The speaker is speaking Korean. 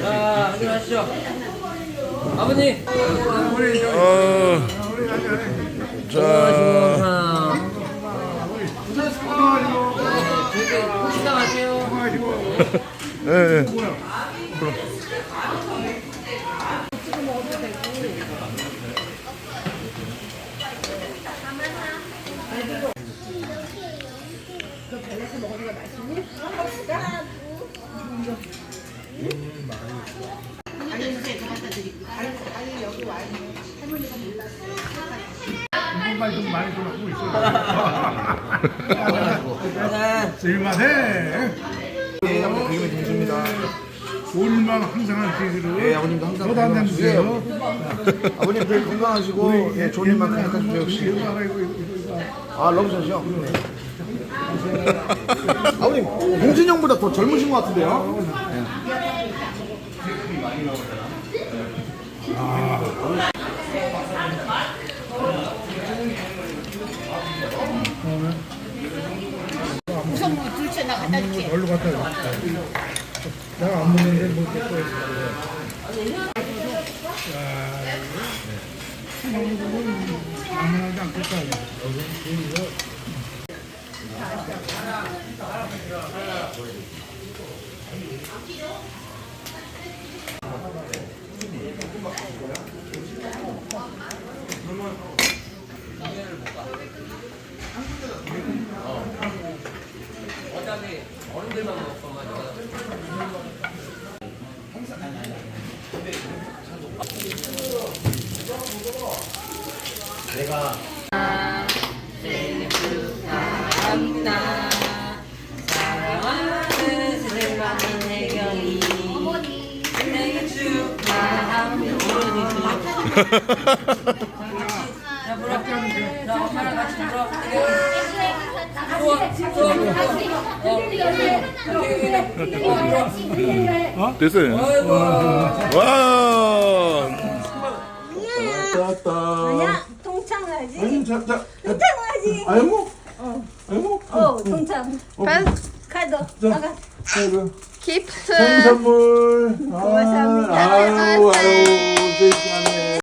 자, 안녕하시죠. 아버님. 어, 자. 예, 예. 정말 좀 많이 돌아오고 있어요. 네. 쓸만해. 예, 아버님. 오늘만 항상 할 기회로. 예, 아버님도 항상 저도 한잔 주세요. 아버님 늘 건강하시고 예, 좋은 일만 역시. 이거 알아, 이거, 이거, 이거. 아 러브샷이요? 네. 아버님 봉진이 형보다 더 젊으신 것 같은데요? 우 나 갖다 줄게. 얼른 갖다 줘. 내가 안 먹는데 뭐 먹고 있어. 아무나지 않겠다. 어른들만 먹을 것만 축하합니다. 사랑하는 세상만은 해경이 생일 축하합니다. 자, 불어. 자, 엄마랑 같이 불어. 어, 됐어요. 아이고. 와, 아니야 동창하지. 자, 자, 동창하지. 아이고, 아이고, 어 동창. 카드 아가. 아이고. 기프트. 생일 선물. 아,